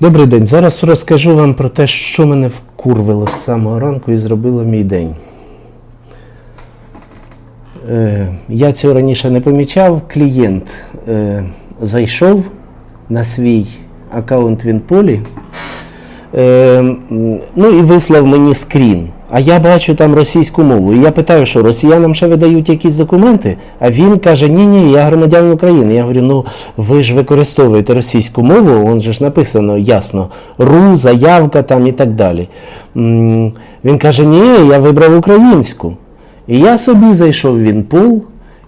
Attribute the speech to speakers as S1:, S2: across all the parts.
S1: Добрий день. Зараз розкажу вам про те, що мене вкурвило з самого ранку і зробило мій день. Е, я цього раніше не помічав. Клієнт е, зайшов на свій аккаунт Вінполі, е, ну і вислав мені скрін. А я бачу там російську мову. І я питаю, що росіянам ще видають якісь документи? А він каже: Ні, ні, я громадянин України. Я говорю, ну ви ж використовуєте російську мову, вон же ж написано ясно, РУ, заявка там і так далі. Він каже, ні, я вибрав українську. І я собі зайшов в Вінпул,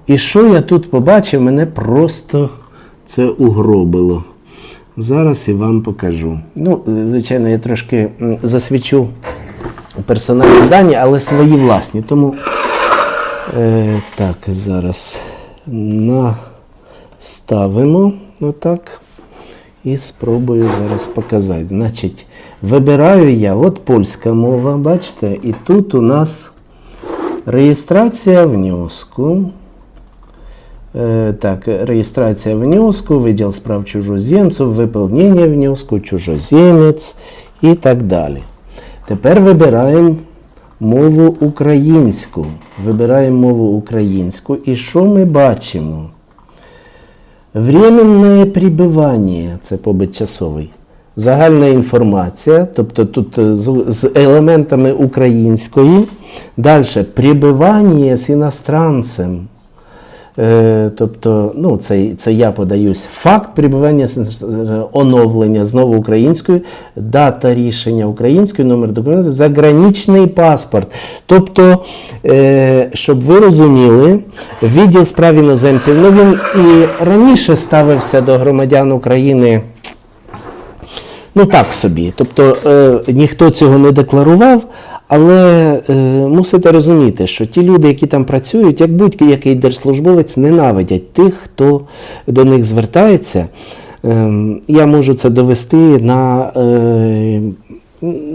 S1: і що я тут побачив, мене просто це угробило. Зараз і вам покажу. Ну, звичайно, я трошки засвічу персональні дані, але свої власні. Тому е, так, зараз наставимо отак. І спробую зараз показати. Значить, вибираю я, от польська мова, бачите, і тут у нас реєстрація внеску. Е, Так, реєстрація внеску, виділ справ чужоземців, виповнення внеску, чужоземець і так далі. Тепер вибираємо мову українську. Вибираємо мову українську. І що ми бачимо? Временне прибивання це побит часовий. Загальна інформація, тобто тут е, з, з елементами української. Далі прибивання з іностранцем. Е, тобто, ну, це, це я подаюсь. Факт прибування оновлення знову українською, дата рішення українською, номер документу, заграничний паспорт. Тобто, е, щоб ви розуміли, відділ справ іноземців, ну він і раніше ставився до громадян України. Ну так собі. Тобто е, ніхто цього не декларував, але е, мусите розуміти, що ті люди, які там працюють, як будь-який держслужбовець, ненавидять тих, хто до них звертається. Ем, я можу це довести на. Е,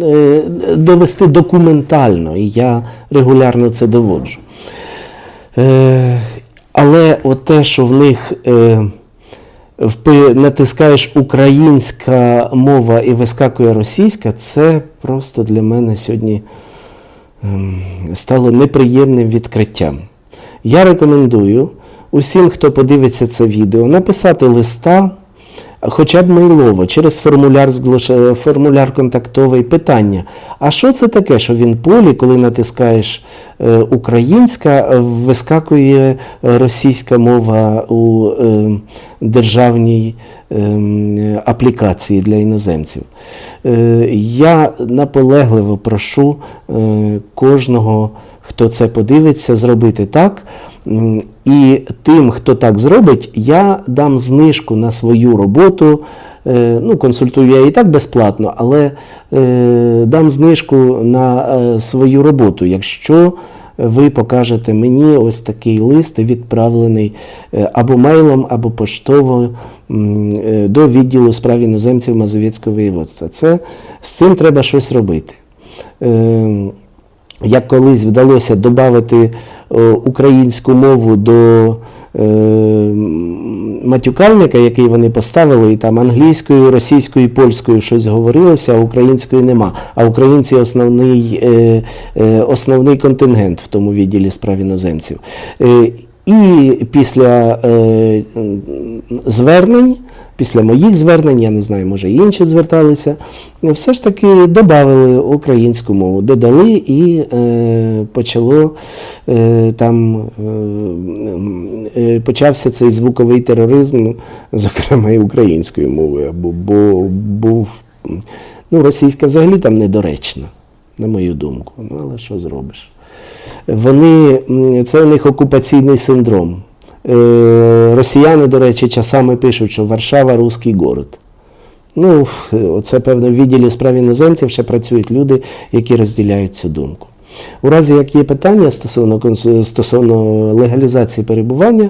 S1: е, довести документально, і я регулярно це доводжу. Е, але от те, що в них е, натискаєш українська мова і вискакує російська, це просто для мене сьогодні ем, стало неприємним відкриттям. Я рекомендую усім, хто подивиться це відео, написати листа. Хоча б мейлово, через формуляр, зглош- формуляр контактовий питання. А що це таке, що він полі, коли натискаєш е, українська, е, вискакує е, російська мова у е, державній е, аплікації для іноземців? Е, я наполегливо прошу е, кожного, хто це подивиться, зробити так. І тим, хто так зробить, я дам знижку на свою роботу. Е, Ну, консультую я і так безплатно, але е, дам знижку на е, свою роботу, якщо ви покажете мені ось такий лист, відправлений або мейлом, або поштово до відділу справ іноземців Мазовецького воєводства. Це з цим треба щось робити. Е, як колись вдалося додати українську мову до е, матюкальника, який вони поставили, і там англійською, російською, польською щось говорилося, а українською нема. А українці основний, е, е, основний контингент в тому відділі справ іноземців. Е, і після е, звернень, після моїх звернень, я не знаю, може інші зверталися, все ж таки додали українську мову, додали і е, почало е, там е, е, почався цей звуковий тероризм, зокрема і українською мовою, бо, бо був ну, російська взагалі там недоречна, на мою думку. Ну, але що зробиш? Вони, це у них окупаційний синдром. Е, Росіяни, до речі, часами пишуть, що Варшава русський город. Ну, це, певно, в відділі справ іноземців ще працюють люди, які розділяють цю думку. У разі, як є питання стосовно, стосовно легалізації перебування,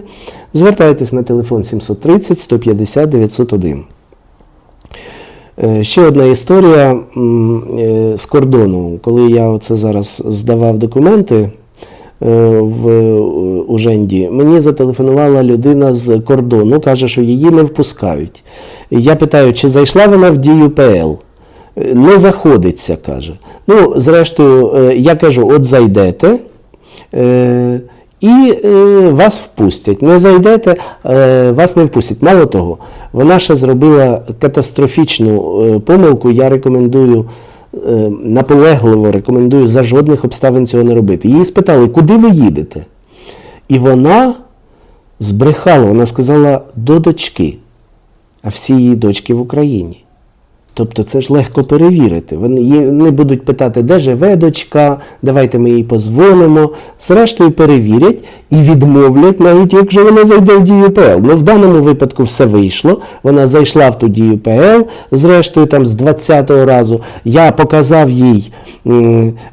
S1: звертайтесь на телефон 730 150 901. Е, Ще одна історія е, з кордону. Коли я оце зараз здавав документи в е, Уженді, мені зателефонувала людина з кордону, каже, що її не впускають. Я питаю, чи зайшла вона в дію ПЛ? Е, Не заходиться, каже. Ну, зрештою, е, я кажу, от зайдете. Е, і е, вас впустять. Не зайдете, е, вас не впустять. Мало того, вона ще зробила катастрофічну е, помилку. Я рекомендую, е, наполегливо рекомендую за жодних обставин цього не робити. Її спитали, куди ви їдете? І вона збрехала, вона сказала до дочки, а всі її дочки в Україні. Тобто це ж легко перевірити. Вони не будуть питати, де живе дочка, давайте ми їй позвонимо. Зрештою перевірять і відмовлять, навіть якщо вона зайде в дію ПЛ. Ну в даному випадку все вийшло. Вона зайшла в ту дію ПЛ, зрештою, там з 20-го разу. Я показав їй,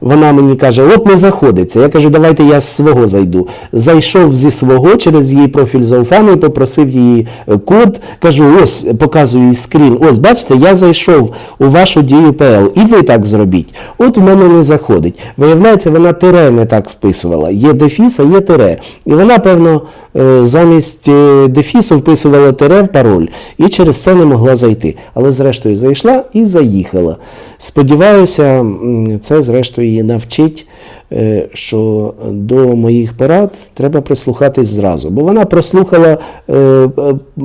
S1: вона мені каже, от не заходиться. Я кажу, давайте я з свого зайду. Зайшов зі свого через її профіль Зауфану попросив її е, код. Кажу, ось показую їй скрін. Ось, бачите, я зайшов у вашу дію ПЛ, і ви так зробіть. От у мене не заходить. Виявляється, вона тире не так вписувала. Є дефіс, а є тире. І вона, певно, е, замість е, дефісу вписувала тире в пароль і через це не могла зайти. Але зрештою зайшла і заїхала. Сподіваюся, це зрештою її навчить, що до моїх порад треба прислухатись зразу. Бо вона прослухала, е, е,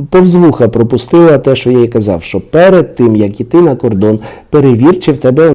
S1: повз вуха пропустила те, що я їй казав, що перед тим, як іти на кордон, перевір, чи в тебе